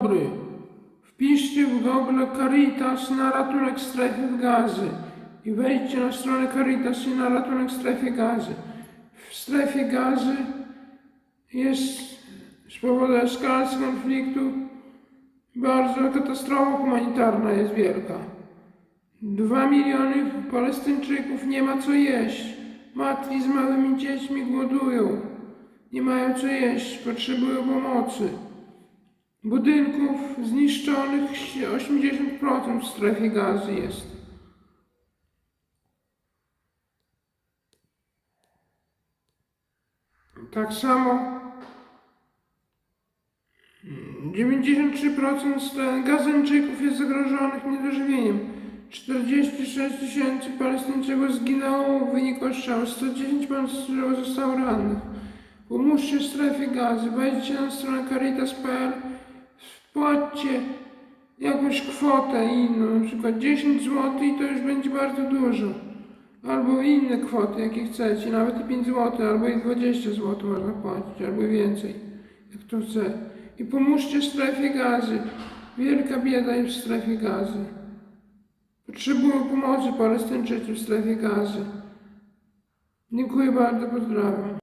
dobry. Wpiszcie w Google Caritas na ratunek strefy w gazy i wejdźcie na stronę Caritas i na ratunek strefy gazy. W strefie gazy jest z powodu eskalacji konfliktu bardzo katastrofa humanitarna jest wielka. Dwa miliony Palestyńczyków nie ma co jeść. Matki z małymi dziećmi głodują. Nie mają co jeść, potrzebują pomocy. Budynków zniszczonych 80% w strefie gazy jest. Tak samo 93% st- Gazyńczyków jest zagrożonych niedożywieniem. 46 tysięcy Palestyńczyków zginęło w wyniku ostrzału. 110 Palestyńczyków zostało rannych. Pomóżcie strefie gazy. Wejdźcie na stronę caritas.pl Wpłaćcie jakąś kwotę inną, na przykład 10 zł i to już będzie bardzo dużo. Albo inne kwoty, jakie chcecie, nawet i 5 zł, albo i 20 zł można płacić, albo więcej, jak to chce. I pomóżcie strefie gazy. Wielka bieda jest w strefie gazy. Potrzebują pomocy Palestyńczycy w strefie gazy. Dziękuję bardzo, pozdrawiam.